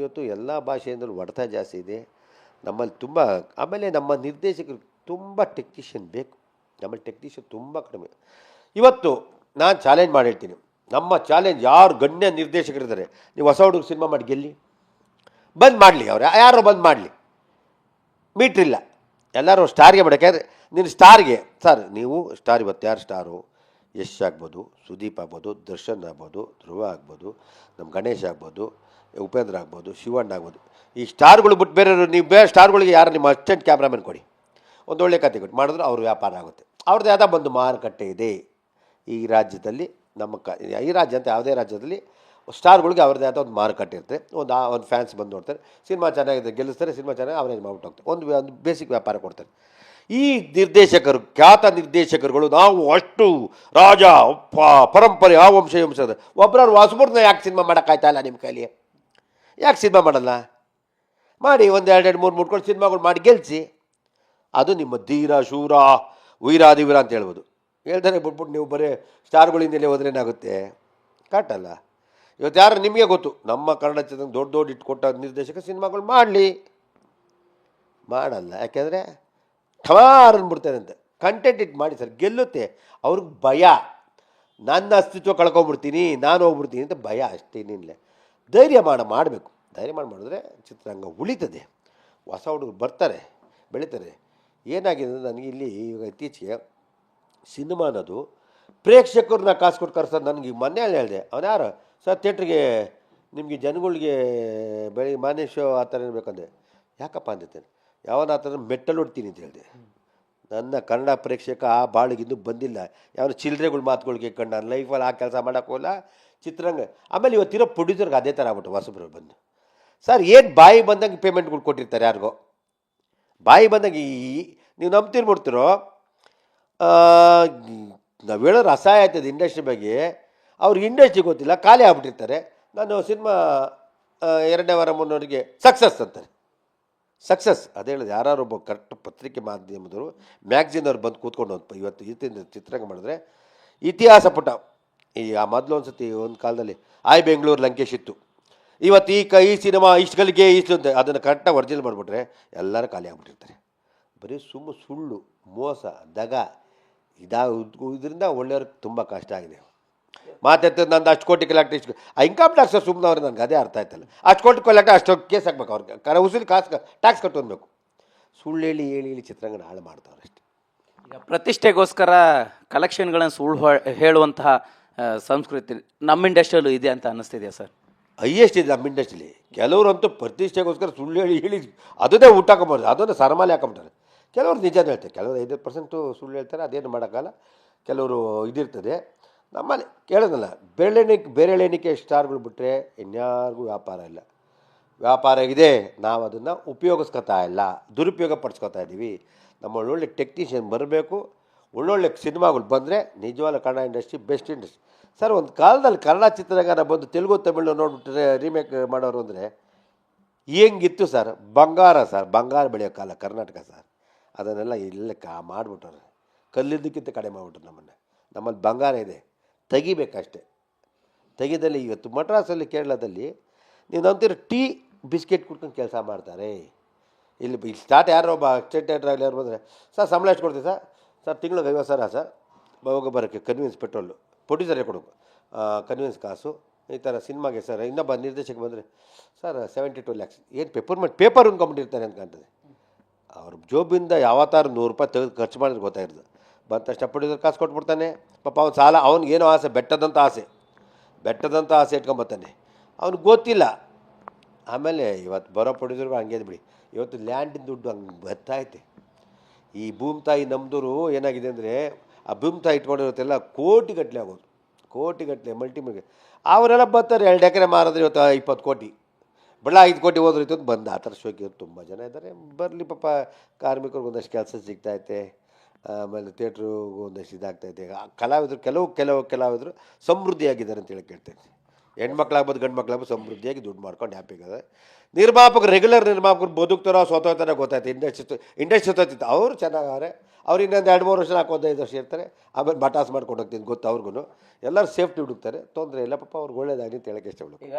ಇವತ್ತು ಎಲ್ಲ ಭಾಷೆಯಿಂದಲೂ ಒಡೆತ ಜಾಸ್ತಿ ಇದೆ. ನಮ್ಮಲ್ಲಿ ತುಂಬ, ಆಮೇಲೆ ನಮ್ಮ ನಿರ್ದೇಶಕರು ತುಂಬ ಟೆಕ್ನಿಷಿಯನ್ ಬೇಕು. ನಮ್ಮಲ್ಲಿ ಟೆಕ್ನಿಷಿಯನ್ ತುಂಬ ಕಡಿಮೆ. ಇವತ್ತು ನಾನು ಚಾಲೆಂಜ್ ಮಾಡಿ ಹೇಳ್ತೀನಿ ನಮ್ಮ ಚಾಲೆಂಜ್ ಯಾರು ಗಣ್ಯ ನಿರ್ದೇಶಕರಿದ್ದಾರೆ? ನೀವು ಹೊಸ ಹುಡುಗ ಸಿನಿಮಾ ಮಾಡಿ ಗೆಲ್ಲಿ. ಬಂದ್ ಮಾಡಲಿ ಅವ್ರು. ಯಾರೋ ಬಂದ್ ಮಾಡಲಿ. ಮೀಟ್ರಿಲ್ಲ ಎಲ್ಲರೂ ಸ್ಟಾರ್ಗೆ ಮಾಡಕ್ಕೆ ನೀನು ಸ್ಟಾರ್ಗೆ ಸರ್ ನೀವು ಸ್ಟಾರ್ ಇವತ್ತು ಯಾರು ಸ್ಟಾರು ಯಶ್ ಆಗ್ಬೋದು ಸುದೀಪ್ ಆಗ್ಬೋದು, ದರ್ಶನ್ ಆಗ್ಬೋದು, ಧ್ರುವ ಆಗ್ಬೋದು, ನಮ್ಮ ಗಣೇಶ್ ಆಗ್ಬೋದು, ಉಪೇಂದ್ರ ಆಗ್ಬೋದು, ಶಿವಣ್ಣ ಆಗ್ಬೋದು. ಈ ಸ್ಟಾರ್ಗಳು ಬಿಟ್ಟು ಬೇರೆ ನೀವು ಬೇರೆ ಸ್ಟಾರ್ಗಳಿಗೆ ಯಾರು ನಿಮ್ಮ ಅಸ್ಟೆಂಟ್ ಕ್ಯಾಮ್ರಾಮನ್ ಕೊಡಿ. ಒಂದು ಒಳ್ಳೆ ಕತೆ ಕೊಟ್ಟು ಮಾಡಿದ್ರೆ ಅವ್ರ ವ್ಯಾಪಾರ ಆಗುತ್ತೆ. ಅವ್ರದ್ದು ಯಾವುದೋ ಒಂದು ಮಾರುಕಟ್ಟೆ ಇದೆ. ಈ ರಾಜ್ಯದಲ್ಲಿ ನಮ್ಮ ಕ, ಈ ರಾಜ್ಯ ಅಂತ ಯಾವುದೇ ರಾಜ್ಯದಲ್ಲಿ ಸ್ಟಾರ್ಗಳಿಗೆ ಅವ್ರದ್ದೇ ಆದ ಒಂದು ಮಾರುಕಟ್ಟೆ ಇರುತ್ತೆ ಒಂದು ಆ, ಒಂದು ಫ್ಯಾನ್ಸ್ ಬಂದು ನೋಡ್ತಾರೆ. ಸಿನಿಮಾ ಚೆನ್ನಾಗಿದೆ, ಗೆಲ್ಲಿಸ್ತಾರೆ, ಸಿನಿಮಾ ಚೆನ್ನಾಗಿ ಅವರೇಜ್ ಮಾಡ್ಬಿಟ್ಟು ಹೋಗ್ತಾರೆ ಒಂದು ಒಂದು ಬೇಸಿಕ್ ವ್ಯಾಪಾರ ಕೊಡ್ತಾರೆ. ಈ ನಿರ್ದೇಶಕರು, ಖ್ಯಾತ ನಿರ್ದೇಶಕರುಗಳು, ನಾವು ಅಷ್ಟು ರಾಜ ಪರಂಪರೆ ಆ ವಂಶ ವಂಶ ವಂಶದ. ಒಬ್ಬರವ್ರು ವಾಸುಮೂರ್ನ ಯಾಕೆ ಸಿನಿಮಾ ಮಾಡೋಕ್ಕಾಯ್ತಾ ಇಲ್ಲ ನಿಮ್ಮ ಕೈಲಿ? ಯಾಕೆ ಸಿನಿಮಾ ಮಾಡಲ್ಲ? ಮಾಡಿ ಒಂದು ಎರಡು ಮೂರು ಮುಟ್ಕೊಂಡು ಸಿನಿಮಾಗಳು ಮಾಡಿ ಗೆಲ್ಲಿಸಿ ಅದು ನಿಮ್ಮ ಧೀರ, ಶೂರ ವೀರಾದಿವೀರ ಅಂತ ಹೇಳ್ಬೋದು. ಹೇಳ್ತಾರೆ ಬಿಟ್ಬಿಟ್ಟು ನೀವು ಬರೀ ಸ್ಟಾರ್ಗಳಿಂದಲೇ ಹೋದ್ರೆ ಏನಾಗುತ್ತೆ? ಕಟ್ಟಲ್ಲ ಇವತ್ತು ಯಾರು ನಿಮಗೆ ಗೊತ್ತು? ನಮ್ಮ ಕನ್ನಡ ಚಿತ್ರ ದೊಡ್ಡ ದೊಡ್ಡ ಇಟ್ಕೊಟ್ಟ ನಿರ್ದೇಶಕ ಸಿನಿಮಾಗಳು ಮಾಡಲಿ. ಮಾಡಲ್ಲ. ಯಾಕೆಂದರೆ ಠಮಾರ್ ಅಂದ್ಬಿಡ್ತಾರೆ ಅಂತ. ಕಂಟೆಂಟ್ ಮಾಡಿ ಸರ್, ಗೆಲ್ಲುತ್ತೆ. ಅವ್ರಿಗೆ ಭಯ. ನನ್ನ ಅಸ್ತಿತ್ವ ಕಳ್ಕೊಂಬಿಡ್ತೀನಿ, ನಾನು ಹೋಗ್ಬಿಡ್ತೀನಿ ಅಂತ ಭಯ ಅಷ್ಟೇ ಅಷ್ಟೇನಿಲ್ಲ ಧೈರ್ಯ ಮಾಡ, ಮಾಡಬೇಕು. ಧೈರ್ಯ ಮಾಡಿ ಮಾಡಿದ್ರೆ ಚಿತ್ರರಂಗ ಉಳಿತದೆ. ಹೊಸ ಹುಡುಗರು ಬರ್ತಾರೆ, ಬೆಳೀತಾರೆ. ಏನಾಗಿದೆ ಅಂದರೆ ನನಗೆ ಇಲ್ಲಿ ಈಗ ಇತ್ತೀಚೆಗೆ ಸಿನಿಮಾ ಅನ್ನೋದು ಪ್ರೇಕ್ಷಕರನ್ನ ಕಾಸು ಕೊಟ್ಟು ಕರ್ಸೋದು ನನಗೆ ಮೊನ್ನೆ ಹೇಳಿದೆ. ಅವನು ಯಾರು? ಸರ್, ಥಿಯೇಟ್ರಿಗೆ ನಿಮಗೆ ಜನಗಳಿಗೆ ಬೆಳಿ ಮಾನ್ಯ ಶೋ ಆ ಥರ ಇರಬೇಕಂದೆ ಯಾಕಪ್ಪ ಅಂದಿದ್ದೇನೆ ಯಾವನ ಆ ಥರ ಮೆಟ್ಟಲು ಹೊಡ್ತೀನಿ ಅಂತ ಹೇಳಿದೆ. ನನ್ನ ಕನ್ನಡ ಪ್ರೇಕ್ಷಕ ಆ ಬಾಳಿಗೆ ಇನ್ನೂ ಬಂದಿಲ್ಲ. ಯಾವನು ಚಿಲ್ಲರೆಗಳು ಮಾತುಗಳಿಗೆ ಕಂಡು ನನ್ನ ಲೈಫಲ್ಲಿ ಆ ಕೆಲಸ ಮಾಡೋಕ್ಕೋಲ್ಲ ಚಿತ್ರರಂಗ, ಆಮೇಲೆ ಇವತ್ತಿರೋ ಪ್ರೊಡ್ಯೂಸರ್ಗೆ ಅದೇ ಥರ ಆಗ್ಬಿಟ್ಟು ವಾಸುಬ್ರು ಬಂದು ಸರ್ ಏನು ಬಾಯಿ ಬಂದಂಗೆ ಪೇಮೆಂಟ್ಗಳು ಕೊಟ್ಟಿರ್ತಾರೆ ಯಾರಿಗೋ? ಬಾಯಿ ಬಂದಂಗೆ ಈ ನೀವು ನಂಬ್ತೀರಿ ನಂಬ್ತಿರ್ಬಿಡ್ತಿರೋ ನಾವು ಹೇಳೋರು ಅಸಹಾಯ ಆಯ್ತದೆ ಇಂಡಸ್ಟ್ರಿ ಬಗ್ಗೆ ಅವ್ರಿಗೆ ಇಂಡಸ್ಟ್ರಿ ಗೊತ್ತಿಲ್ಲ, ಖಾಲಿ ಆಗ್ಬಿಟ್ಟಿರ್ತಾರೆ. ನಾನು ಸಿನಿಮಾ ಎರಡನೇ ವಾರ ಮುನ್ನೋರಿಗೆ ಸಕ್ಸಸ್ ಅಂತಾರೆ. ಸಕ್ಸಸ್ ಅದೇ ಹೇಳಿದೆ ಯಾರು ಒಬ್ಬ ಕರೆಕ್ಟ್ ಪತ್ರಿಕೆ ಮಾಧ್ಯಮದವರು ಮ್ಯಾಗ್ಝಿನ್ ಬಂದು ಕೂತ್ಕೊಂಡು ಒಂದು ಇವತ್ತು ಇವತ್ತಿನ ಚಿತ್ರಂಗ ಮಾಡಿದ್ರೆ, ಇತಿಹಾಸ ಪುಟ. ಈ ಆ ಮೊದಲು ಒಂದು ಸತಿ ಒಂದು ಕಾಲದಲ್ಲಿ, ಆಯ್ ಬೆಂಗಳೂರು, ಲಂಕೇಶ್ ಇತ್ತು. ಇವತ್ತು ಈ ಕ, ಈ ಸಿನಿಮಾ ಇಷ್ಟು ಗಲಿಗೆ ಇಷ್ಟು ಅಂತ, ಅದನ್ನು ಕರೆಕ್ಟಾಗಿ ಒರಿಜಿನಲ್ ಮಾಡಿಬಿಟ್ರೆ, ಎಲ್ಲರೂ ಖಾಲಿ ಆಗ್ಬಿಟ್ಟಿರ್ತಾರೆ. ಬರೀ ಸುಮ್ಮ ಸುಳ್ಳು, ಮೋಸ, ದಗ ಇದಾಗ ಇದರಿಂದ ಒಳ್ಳೆಯವ್ರಿಗೆ ತುಂಬ ಕಷ್ಟ ಆಗಿದೆ. ಮಾತಾಡ್ತದೆ ನಂದು ಅಷ್ಟು ಕೋಟಿ ಕಲೆಕ್ಟ್ ಇಷ್ಟು ಆ ಇನ್ಕಮ್ ಟ್ಯಾಕ್ಸ್ ಸುಮ್ಮನೆ ಅವ್ರು ನನಗೆ ಅದೇ ಅರ್ಥ ಆಯ್ತಲ್ಲ. ಅಷ್ಟು ಕೋಟಿ ಕಲೆಕ್ಟ್ ಅಷ್ಟು ಕೇಸ್ ಹಾಕ್ಬೇಕು ಅವ್ರಿಗೆ. ಕರ ಉಸಿರು ಕಾಸು ಟ್ಯಾಕ್ಸ್ ಕಟ್ಟೋನ್ಬೇಕು ಸುಳ್ಳು ಹೇಳಿ ಹೇಳಿ ಹೇಳಿ ಚಿತ್ರರಂಗನ ಹಾಳು ಮಾಡ್ತಾವ್ರೆ ಅಷ್ಟೇ. ಈಗ ಪ್ರತಿಷ್ಠೆಗೋಸ್ಕರ ಕಲೆಕ್ಷನ್ಗಳನ್ನು ಸುಳ್ಳು ಹೇಳುವಂತಹ ಆ, ಸಂಸ್ಕೃತಿ ನಮ್ಮ ಇಂಡಸ್ಟ್ರಿಯಲ್ಲೂ ಇದೆ ಅಂತ ಅನ್ನಿಸ್ತಿದೆಯಾ ಸರ್? ಹೈಯೆಸ್ಟ್ ಇದೆ ನಮ್ಮ ಇಂಡಸ್ಟ್ರಿಲಿ ಕೆಲವರಂತೂ ಪ್ರತಿಷ್ಠೆಗೋಸ್ಕರ ಸುಳ್ಳು ಹೇಳಿ ಹೇಳಿ ಅದನ್ನೇ ಊಟ ಹಾಕೊಂಬಾರ್ದು. ಅದನ್ನು ಸರಮಾಲೆ ಹಾಕೊಂಬಿಟ್ಟಾರೆ ಕೆಲವರು ನಿಜ ಹೇಳ್ತಾರೆ. ಕೆಲವರು ಐದು ಪರ್ಸೆಂಟು ಸುಳ್ಳು ಹೇಳ್ತಾರೆ ಅದೇನು ಮಾಡೋಕ್ಕಲ್ಲ ಕೆಲವರು ಇದಿರ್ತದೆ. ನಮ್ಮಲ್ಲಿ ಕೇಳೋದಲ್ಲ ಬೆರಳೆಣಿಕೆ ಬೆರಳೆಣಿಕೆ ಸ್ಟಾರ್ಗಳು ಬಿಟ್ಟರೆ ಇನ್ಯಾರಿಗೂ ವ್ಯಾಪಾರ ಇಲ್ಲ. ವ್ಯಾಪಾರ ಇದೆ ನಾವು ಅದನ್ನು ಉಪಯೋಗಿಸ್ಕೊತಾ ಇಲ್ಲ ದುರುಪಯೋಗ ಪಡಿಸ್ಕೊತಾ ಇದ್ದೀವಿ. ನಮ್ಮ ಒಳ್ಳೊಳ್ಳೆ ಟೆಕ್ನಿಷಿಯನ್ ಬರಬೇಕು, ಒಳ್ಳೊಳ್ಳೆ ಸಿನಿಮಾಗಳು ಬಂದರೆ ನಿಜವಾದ Kannada industry, best industry. Sir, ಒಂದು ಕಾಲದಲ್ಲಿ ಕನ್ನಡ ಚಿತ್ರರಂಗನ ಬಂದು ತೆಲುಗು, ತಮಿಳು ನೋಡ್ಬಿಟ್ರೆ ರೀಮೇಕ್ ಮಾಡೋರು ಅಂದರೆ ಹೆಂಗಿತ್ತು ಸರ್? ಬಂಗಾರ ಸರ್, ಬಂಗಾರ ಬೆಳೆಯೋ ಕಾಲ, ಕರ್ನಾಟಕ ಸರ್. ಅದನ್ನೆಲ್ಲ ಇಲ್ಲ ಕಾ ಮಾಡಿಬಿಟ್ರೆ ಕಲ್ಲಿದ್ದಕ್ಕಿಂತ ಕಡಿಮೆ ಮಾಡಿಬಿಟ್ರು ನಮ್ಮನ್ನು. ನಮ್ಮಲ್ಲಿ ಬಂಗಾರ ಇದೆ. ತೆಗಿಬೇಕಷ್ಟೆ. ತೆಗೆದಲ್ಲಿ ಇವತ್ತು ಮಡ್ರಾಸಲ್ಲಿ ಕೇರಳದಲ್ಲಿ ನೀವು ನಂತರ ಟೀ ಬಿಸ್ಕೆಟ್ ಕುಡ್ಕೊಂಡು ಕೆಲಸ ಮಾಡ್ತಾರೆ. ಇಲ್ಲಿ ಇಲ್ಲಿ ಸ್ಟಾರ್ಟ್ ಯಾರೋ ಒಬ್ಬ ಸ್ಟೇಟ್ ಆಗಲಿ ಯಾರು ಬಂದರೆ, ಸರ್, ಸಂಬಳ ಎಷ್ಟು ಕೊಡ್ತೀವಿ ಸರ್? ಸರ್ ತಿಂಗಳು ಐವತ್ತು ಸಾವಿರ ಸರ್. ಹೋಗೋ ಬರೋಕ್ಕೆ ಕನ್ವಿನ್ಸ್ ಪೆಟ್ರೋಲು ಪ್ರೊಡ್ಯೂಸರೇ ಕೊಡೋದು ಕನ್ವಿನ್ಸ್ ಕಾಸು. ಈ ಥರ ಸಿನಿಮಾಗೆ ಸರ್, ಇನ್ನೊಬ್ಬ ನಿರ್ದೇಶಕ ಬಂದರೆ, ಸರ್ ಸೆವೆಂಟಿ ಟು ಲ್ಯಾಕ್ಸ್ ಏನು ಪೇಪರ್ ಮಾಡಿ, ಪೇಪರ್ ಅಂದ್ಕೊಂಬಿಟ್ಟಿರ್ತಾರೆ ಅಂತ ಕಾಣ್ತದೆ. ಅವ್ರ ಜೋಬಿಂದ ಯಾವತ್ತಾರು ನೂರು ರೂಪಾಯಿ ತೆಗೆದು ಖರ್ಚು ಮಾಡಿದ್ರೆ ಗೊತ್ತಾಗಿರೋದು ಬಂದ ತಕ್ಷಣ ಪ್ರೊಡ್ಯೂಸರ್ ಕಾಸು ಕೊಟ್ಬಿಡ್ತಾನೆ ಪಾಪ ಅವ್ನು ಸಾಲ ಅವ್ನಿಗೇನೋ ಆಸೆ ಬೆಟ್ಟದಂಥ ಆಸೆ. ಬೆಟ್ಟದಂಥ ಆಸೆ ಇಟ್ಕೊಂಬರ್ತಾನೆ ಅವ್ನಿಗೆ ಗೊತ್ತಿಲ್ಲ. ಆಮೇಲೆ ಇವತ್ತು ಬರೋ ಪ್ರೊಡ್ಯೂಸರ್ಗಳು ಹಂಗೆ ಬಿಡಿ ಇವತ್ತು ಲ್ಯಾಂಡಿನ ದುಡ್ಡು ಹಂಗೆ ಬತ್ತಾಯ್ತೆ. ಈ ಭೂಮಿ ತಾಯಿ ನಮ್ಮದೂರು ಏನಾಗಿದೆ ಅಂದರೆ, ಆ ಭೂಮಿ ತಾಯಿ ಕೋಟಿ ಕೋಟಿಗಟ್ಟಲೆ ಆಗೋದು. ಕೋಟಿಗಟ್ಟಲೆ ಮಲ್ಟಿಮಿಗೆ ಅವರೆಲ್ಲ ಬರ್ತಾರೆ, ಎರಡು ಎಕರೆ ಮಾರಿದ್ರೆ ಇವತ್ತು ಇಪ್ಪತ್ತು ಕೋಟಿ. ಬಳ್ಳ ಐದು ಕೋಟಿ ಹೋದ್ರೆ ಇತ್ತು ಬಂದು. ಆ ಥರ ಶೋಕಿ ತುಂಬ ಜನ ಇದ್ದಾರೆ. ಬರಲಿ ಪಾಪ ಕಾರ್ಮಿಕರಿಗೆ ಒಂದಷ್ಟು ಕೆಲಸ ಸಿಗ್ತೈತೆ ಆಮೇಲೆ ಥಿಯೇಟ್ರು ಒಂದಷ್ಟು ಇದಾಗ್ತೈತೆ ಇದೆ. ಕಲಾವಿದರು ಕೆಲವು ಕೆಲವು, ಕಲಾವಿದರು ಸಮೃದ್ಧಿಯಾಗಿದ್ದಾರೆ ಅಂತ ಹೇಳಿ ಕೇಳ್ತೈತೆ ಹೆಣ್ಮಕ್ಳಾಗ್ಬೋದು ಗಂಡು ಮಕ್ಳಾಗ್ಬೋದು ಸಮೃದ್ಧಿಯಾಗಿ ದುಡ್ಡು ಮಾಡ್ಕೊಂಡು ಹ್ಯಾಪಿ ಆಗಿದೆ ನಿರ್ಮಾಪಕರು ರೆಗ್ಯುಲರ್ ನಿರ್ಮಾಪಕರು, ಬದುಕ್ತಾರೋ ಸ್ವತಂತ್ರ ಗೊತ್ತಾಯ್ತು. ಇಂಡಸ್ಟ್ರಿ ಇಂಡಸ್ಟ್ರಿ ಸ್ವತಂತ್ರ, ಅವರು ಚೆನ್ನಾಗಾರೆ ಅವ್ರು ಇನ್ನೊಂದು ಎರಡು, ಮೂರು ವರ್ಷ ನಾಲ್ಕು ಐದು ವರ್ಷ ಇರ್ತಾರೆ, ಆಮೇಲೆ ಬಟಾಸ್ ಮಾಡ್ಕೊಂಡು ಹೋಗ್ತೀನಿ, ಗೊತ್ತು ಅವ್ರಿಗೂ ಎಲ್ಲರೂ ಸೇಫ್ಟಿ ಹುಡುಕ್ತಾರೆ, ತೊಂದರೆ ಇಲ್ಲ, ಪಾಪ ಅವ್ರಿಗೆ ಒಳ್ಳೇದಾಗಲಿ ಅಂತ ಹೇಳಕ್ಕೆ ಇಷ್ಟಪಡ್ಬೇಕು ಈಗ